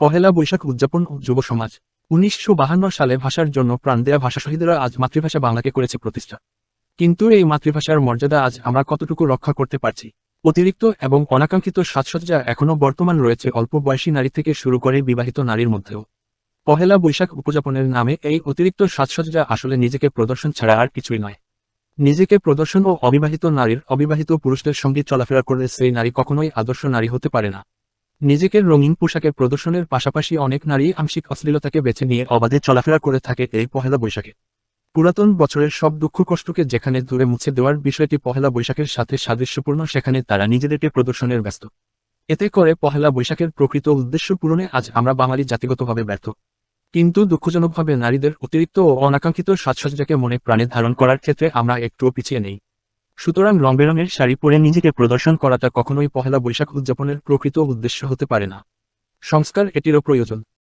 পহেলা বৈশাখ উদযাপন ও যুব সমাজ। উনিশশো সালে ভাষার জন্য প্রাণ দেয়া ভাষা শহীদরা আজ মাতৃভাষা বাংলাকে করেছে প্রতিষ্ঠা। কিন্তু এই মাতৃভাষার মর্যাদা আজ আমরা কতটুকু রক্ষা করতে পারছি? অতিরিক্ত এবং অনাকাঙ্ক্ষিত সাজসজ্জা এখনও বর্তমান রয়েছে অল্প বয়সী নারী থেকে শুরু করে বিবাহিত নারীর মধ্যেও। পহেলা বৈশাখ উপযাপনের নামে এই অতিরিক্ত সাজসজ্জা আসলে নিজেকে প্রদর্শন ছাড়া আর কিছুই নয়। নিজেকে প্রদর্শন ও অবিবাহিত নারীর অবিবাহিত পুরুষদের সঙ্গে চলাফেরা করলে সেই নারী কখনোই আদর্শ নারী হতে পারে না। নিজেকে রঙিন পোশাকে প্রদর্শনের পাশাপাশি অনেক নারী আংশিক অশ্লীলতাকে বেছে নিয়ে অবাধে চলাফেরা করে থাকে এই পহেলা বৈশাখে। পুরাতন বছরের সব দুঃখ কষ্টকে যেখানে দূরে মুছে দেওয়ার বিষয়টি পহেলা বৈশাখের সাথে সাদৃশ্যপূর্ণ, সেখানে তারা নিজেদেরকে প্রদর্শনের ব্যস্ত। এতে করে পহেলা বৈশাখের প্রকৃত উদ্দেশ্য পূরণে আজ আমরা বাঙালি জাতিগতভাবে ব্যর্থ। কিন্তু দুঃখজনকভাবে নারীদের অতিরিক্ত ও অনাকাঙ্ক্ষিত সাজসজ্জাকে মনে প্রাণে ধারণ করার ক্ষেত্রে আমরা একটুও পিছিয়ে নেই। সুতরাং রং বেরঙের শাড়ি পরে নিজেকে প্রদর্শন করাটা কখনোই পহেলা বৈশাখ উদযাপনের প্রকৃত উদ্দেশ্য হতে পারে না। সংস্কার এটিরও প্রয়োজন।